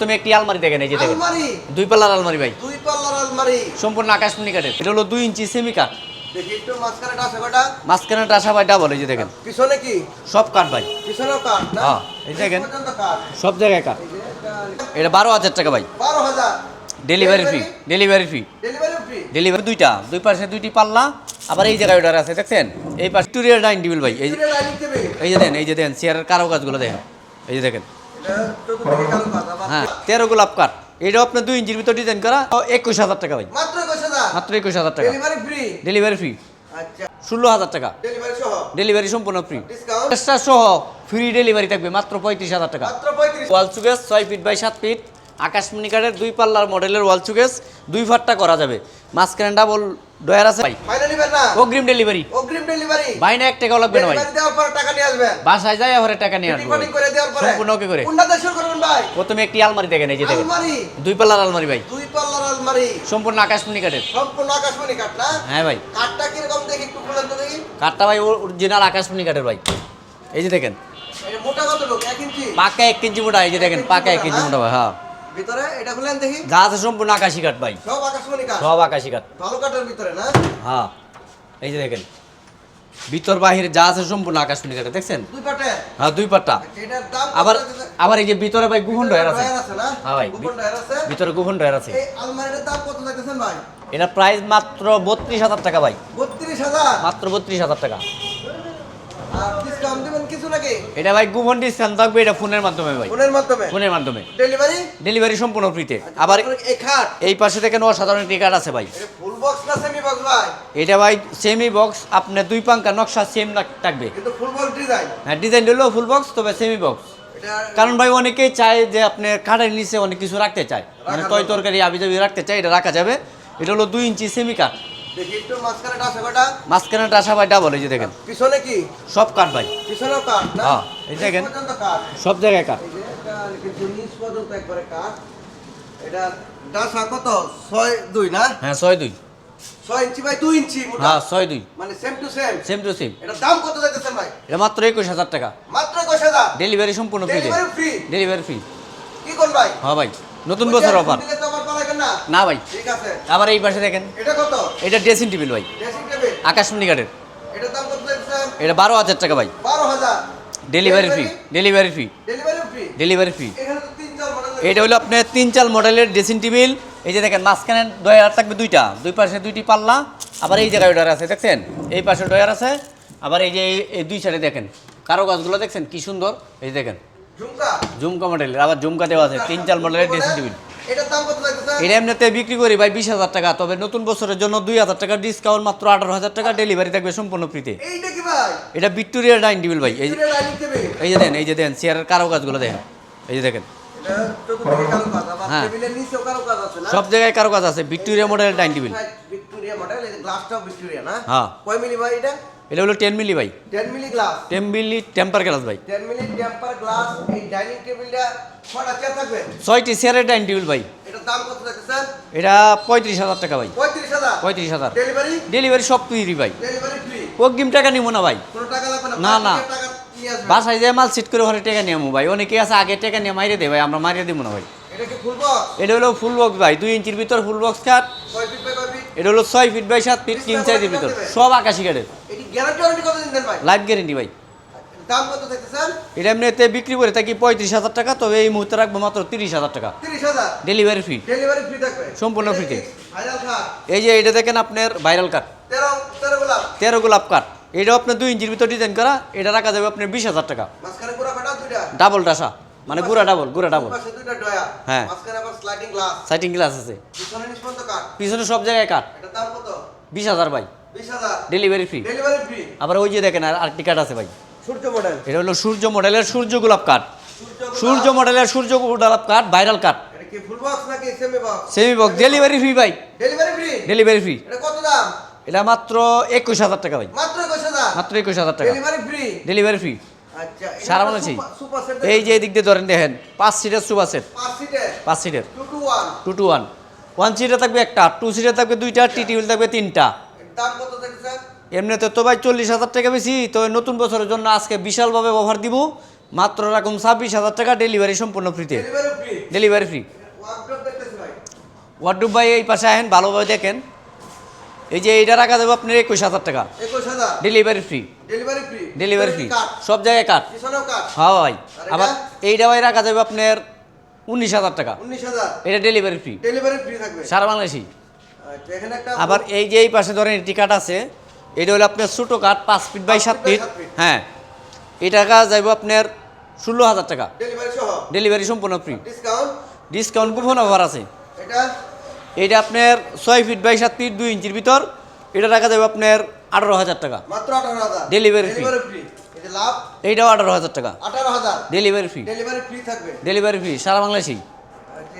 তুমি একটি আলমারি দেখেন এই যে দেখেন। দুই পাল্লার আলমারি ভাই। দুই পাল্লার আলমারি। সম্পূর্ণ আকাশমণি কাঠের এটা হলো দুই ইঞ্চি সেমি কাঠ দেখি একটু মাঝখানে টাসা কটা মাঝখানে টাসা ভাই ডাবল এই যে দেখেন। পিছনে কি? সব কাঠ ভাই। পিছনেও কাঠ হ্যাঁ, এই দেখেন। সব জায়গায় কাঠ এটা বারো হাজার টাকা ভাই। বারো হাজার। Delivery fee delivery fee delivery দুইটা দুই পাশে দুইটি পাল্লা আবার এই জায়গায় আছে দেখছেন? এই পাশে টুরিয়ার ডাইনিং টেবিল ভাই এই যে দেন এই যে দেন চেয়ারের কারও কাজগুলো দেখেন। এই যে দেখেন। এটা হ্যাঁ তেরো গোলাপ কাঠ এটাও আপনার দুই ইঞ্চির ভিতর ডিজাইন করা। একুশ হাজার টাকা ভাই। মাত্র একুশ হাজার? টাকা। ডেলিভারি ফ্রি আচ্ছা। ষোলো হাজার টাকা। ডেলিভারি সম্পূর্ণ ফ্রি এক্সট্রা সহ ফ্রি ডেলিভারি থাকবে মাত্র পঁয়ত্রিশ হাজার টাকা। মাত্র ওয়াল সুকেস ছয় ফিট বাই সাত ফিট আকাশমণি কাঠের দুই পাল্লার মডেলের ওয়াল সুকেস দুই ফাটটা করা যাবে। মাঝখানে ডাবল ডয়ার আছে ভাই। ফাইনাল নিবেন না। অগ্রিম ডেলিভারি। অগ্রিম ডেলিভারি। ভাই না এক টাকাও লাগবে না ভাই। দেওয়ার পরে টাকা নিয়ে আসবেন। বাসায় যাই আবার টাকা নিয়ে আসব। ভাই। রিপোর্টিং করে দেওয়ার পরে। সম্পূর্ণ ওকে করে। কোনটা শুরু করবেন ভাই? প্রথমে একটি আলমারি দেখেন এই যে দেখেন। আলমারি। দুই পাল্লার আলমারি ভাই। দুই পাল্লার আলমারি। সম্পূর্ণ আকাশমণি কাঠের। সম্পূর্ণ আকাশমণি কাঠ না? হ্যাঁ ভাই। কাঠটা কীরকম দেখি একটু তো দেখি। কাঠটা ভাই অরিজিনাল আকাশমণি কাঠের ভাই। এই যে দেখেন। এটা মোটা কত লোক এক ইঞ্চি? পাকা এক কেজি মোটা এই যে দেখেন পাকা এক কেজি মোটা ভাই হ্যাঁ। ভিতরে এটা খুলেন দেখি। যা আছে সম্পূর্ণ আকাশি কাঠ ভাই। সব আকাশমণি কাঠ? সব আকাশি কাঠ। ভালো কাঠের ভিতরে না? হ্যাঁ এই যে দেখেন। ভিতর বাহিরে যা আছে সম্পূর্ণ আকাশমণি কাঠে দেখছেন? দুই পাটে? হ্যাঁ দুই পাট্টা। এটার দাম আবার আবার এই যে ভিতরে ভাই গুহন ডয়ার আছে। হ্যাঁ ভাই, গোপন ডয়ার আছে? ভিতরে গুহন ডয়ার আছে। এই আলমারিটার দাম কত লাগতেছেন ভাই? এটা প্রাইস মাত্র বত্রিশ হাজার টাকা ভাই। বত্রিশ হাজার? মাত্র বত্রিশ হাজার টাকা। ডিসকাউন্ট দিবেন কিছু নাকি? এটা ভাই গুহন ডিসকাউন্ট থাকবে এটা ফোনের মাধ্যমে ভাই। ফোনের মাধ্যমে? ফোনের মাধ্যমে। ডেলিভারি ডেলিভারি সম্পূর্ণ ফ্রিতে আবার এই খাট? এই পাশে দেখেন অসাধারণ একটি কার্ড আছে ভাই। এটা ফুল বক্স না সেমি বক্স ভাই? এটা ভাই সেমি বক্স আপনার দুই পাঙ্কা নকশা সেম থাকবে। কিন্তু ফুল বক্স ডিজাইন হ্যাঁ ডিজাইন হলো ফুল বক্স তবে সেমি বক্স কারণ ভাই অনেকেই চায় যে আপনার কাঠের নিচে অনেক কিছু রাখতে চায়। মানে তয় তরকারি আবি জাবি রাখতে চায় এটা রাখা যাবে। এটা হলো দুই ইঞ্চি সেমি কাঠ দেখি একটু মাঝখানে টাসা কটা মাঝখানে টাসা ভাই ডাবল এই যে দেখেন। পিছনে কি? সব ভাই। পিছনেও না? হ্যাঁ, এই দেখেন। সব জায়গায় কাঠ। এই যে এটা কিন্তু নিচ পর্যন্ত একবারে কাঠ। এটা টাসা কত? ছয় দুই না? হ্যাঁ ছয় দুই। ছয় ইঞ্চি বাই দুই ইঞ্চি হ্যাঁ ছয় দুই। মানে same to same same to same দাম কত যাইতেছেন ভাই? এটা মাত্র একুশ হাজার টাকা। মাত্র একুশ হাজার? ডেলিভারি সম্পূর্ণ ফ্রিতে ডেলিভারি ফ্রি ডেলিভারি ফ্রি কি কোন ভাই? হ্যাঁ ভাই। নতুন বছর অফার দিলে তো আবার পালাবেন না। না ভাই। ঠিক আছে। আবার এই পাশে দেখেন। এটা কত? এটা ড্রেসিং টেবিল ভাই। Dressing table? আকাশমণি কাঠের এটার দাম কত এটা বারো হাজার টাকা ভাই। বারো হাজার। Delivery free delivery free delivery free delivery free এখানে তো তিন চার মডেল এটা হলো আপনার তিন চাল মডেলের ড্রেসিং টেবিল এই যে দেখেন মাঝখানে ডয়ার থাকবে দুইটা। দুই পাশে দুইটি পাল্লা। আবার এই জায়গায় ডয়ার আছে দেখছেন? এই পাশে ডয়ার আছে। আবার এই যে এই- দুই সাইডে দেখেন। কারও গাছগুলো দেখছেন? কি সুন্দর। এই যে দেখেন। ঝুমকা। ঝুমকা মডেলের আবার ঝুমকা দেওয়া আছে তিন চাল মডেলের ড্রেসিং টেবিল এটা এমনিতে বিক্রি করি ভাই বিশ হাজার টাকা তবে নতুন বছরের জন্য দুই হাজার টাকা ডিসকাউন্ট মাত্র আঠারো হাজার টাকা ডেলিভারি থাকবে সম্পূর্ণ ফ্রিতে এটা ভিক্টোরিয়া ডাইনিং টেবিল ভাই এই যে- দেন এই যে দেন চেয়ারের কারও গাছগুলো দেখেন এই যে দেখেন। হ্যাঁ। সব জায়গায় কারও কাজ আছে ভিক্টোরিয়া মডেলের ডাইনিং টেবিল ভিক্টোরিয়া মডেল গ্লাসটাও ভিক্টোরিয়া না? হ্যাঁ। কয় মিলি ভাই এটা? এটা হলো টেন মিলি ভাই। 10 milli glass ten milli temper glass ভাই। 10 মিলি টেম্পার গ্লাস এই ডাইনিং টেবিলটা কয়টা চেয়ার থাকবে? ছয়টি চেয়ারের ডাইনিং টেবিল ভাই। এটার দাম কত যাইতেছে এটা পঁয়ত্রিশ হাজার টাকা ভাই। 35000 পঁয়ত্রিশ হাজার। ডেলিভারি ডেলিভারি সব ফ্রি ভাই। ডেলিভারি ফ্রি অগ্রিম টাকা নিবো না ভাই। কোনো টাকা লাগবে না না, না। বাসায় যে মাল সিট করে ঘরে টাকা নিয়ে ভাই। অনেকে আছে আগে টাকা নিয়ে মাইরে দেয় ভাই আমরা মারিয়ে দিব না ভাই। এটা কি ফুল বক্স এটা হলো ফুল বক্স ভাই দুই ইঞ্চির ভিতর ফুল বক্স ফিট এটা হলো ছয় ফিট বাই সাত ফিট তিন সাইজের ভিতর। সব আকাশি কাঠের এটি গ্যারান্টি ওয়ারেন্টি কত দিন দেন ভাই? লাইফ গ্যারেন্টি ভাই। দাম কত চাইতেছেন? এটা এমনিতে বিক্রি করে থাকি পঁয়ত্রিশ হাজার টাকা তবে এই মুহূর্তে রাখব মাত্র তিরিশ হাজার টাকা। 30000 ডেলিভারি ফ্রি ডেলিভারি ফ্রি থাকবে। সম্পূর্ণ এই যে এটা দেখেন আপনার ভাইরাল কাঠ 13 13 গোলাপ। তেরো গোলাপ আপনার দুই ইঞ্চির ভিতর ডিজাইন করা এটা রাখা যাবে আপনার বিশ হাজার টাকা। ডাবল ডাসা মানে গুড়া ডাবল গুড়া ডাবল হ্যাঁ। সাইটিং গ্লাস আছে। পিছনে সব জায়গায় কাঠ বিশ হাজার ভাই। 20000 ডেলিভারি ফ্রি ডেলিভারি ফ্রি আবার ওই যে দেখেন আর আরেকটি কাঠ আছে ভাই। সূর্য মডেল এটা হলো সূর্য মডেলের সূর্য গোলাপ কাঠ সূর্য মডেলের সূর্য গোলাপ কাঠ ভাইরাল কাঠ সেমি বক্স ডেলিভারি ফ্রি ভাই। ডেলিভারি ফ্রি ডেলিভারি ফ্রি এটা কত দাম? এটা মাত্র একুশ হাজার টাকা ভাই। মাত্র 21000 মাত্র একুশ হাজার টাকা। ডেলিভারি ফ্রি ডেলিভারি ফ্রি সারা মনে আছি। এই যে এদিক দিয়ে ধরেন দেখেন পাঁচ সিটের সুপার সেট পাঁচ সিটের পাঁচ সিটের 2 টু 1 টু ওয়ান ওয়ান সিটে থাকবে একটা টু সিটে থাকবে দুইটা টি টেবিল থাকবে তিনটা। দাম কত দেখছেন এমনিতে তো ভাই চল্লিশ হাজার টাকা বেশি তো নতুন বছরের জন্য আজকে বিশালভাবে অফার দিব। মাত্র রাখুন ছাব্বিশ হাজার টাকা ডেলিভারি সম্পূর্ণ ফ্রিতে ডেলিভারি ফ্রি ওয়ার্ডরোব ভাই। এই পাশে আহেন ভালোভাবে দেখেন। এই যে এইটা রাখা যাবে আপনার একুশ হাজার টাকা। Delivery free delivery free delivery free সব জায়গায় কাট হ্যাঁ ভাই। আবার? এইটা ভাই রাখা যাবে আপনার উনিশ হাজার টাকা। উনিশ হাজার? এটা ডেলিভারি ফ্রি ডেলিভারি ফ্রি থাকবে। সারা বাংলাদেশি এখানে একটা আবার এই যে এই পাশে ধরেন একটি কাঠ আছে এটা হলো আপনার ছোটো কাঠ পাঁচ ফিট বাই সাত ফিট। হ্যাঁ। এই টাকা যাইব আপনার ষোলো হাজার টাকা। ডেলিভারি সম্পূর্ণ ফ্রি ডিসকাউন্ট কুপন অফার আছে। এটা? আপনার ছয় ফিট বাই সাত ফিট দুই ইঞ্চির ভিতর। এটা টাকা যাবে আপনার আঠারো হাজার টাকা. ডেলিভারি ফ্রি এইটাও আঠারো হাজার টাকা। ডেলিভারি ফ্রি ডেলিভারি ফ্রি সারা বাংলাদেশি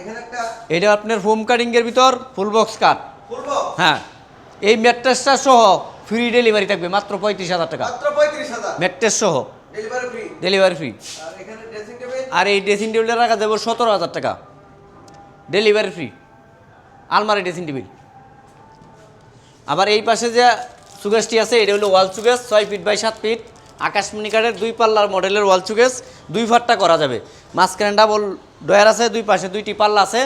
এখানে একটা এটা আপনার ফোম কাটিংয়ের ভিতর ফুল বক্স ফুলবো হ্যাঁ। এই ম্যাট্রেসটা সহ ফ্রি ডেলিভারি থাকবে মাত্র পঁয়ত্রিশ হাজার টাকা। ম্যাট্রেস সহ। ডেলিভারি ফ্রি আর এই ড্রেসিং টেবিলটা রাখা দেবো সতেরো হাজার টাকা। ডেলিভারি ফ্রি আলমারি ড্রেসিং টেবিল আবার এই পাশে যে সুগেসটি আছে এটা হলো ওয়াল সুগেস ছয় ফিট বাই সাত ফিট আকাশমণি কাঠের দুই পাল্লার মডেলের ওয়াল সুগেস দুই ফাটটা করা যাবে। মাঝখানে ডাবল ডয়ার আছে দুই পাশে দুইটি পাল্লা আছে।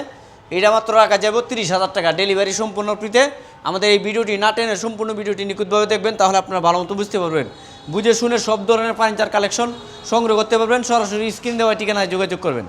এটা মাত্র রাখা যাবে তিরিশ হাজার টাকা ডেলিভারি সম্পূর্ণ ফ্রিতে। আমাদের এই ভিডিওটি না টেনে সম্পূর্ণ ভিডিওটি নিখুঁতভাবে দেখবেন, তাহলে আপনারা ভালো মতো বুঝতে পারবেন। বুঝে শুনে সব ধরনের ফার্নিচার কালেকশন সংগ্রহ করতে পারবেন, সরাসরি স্ক্রিন দেওয়া ঠিকানায় যোগাযোগ করবেন।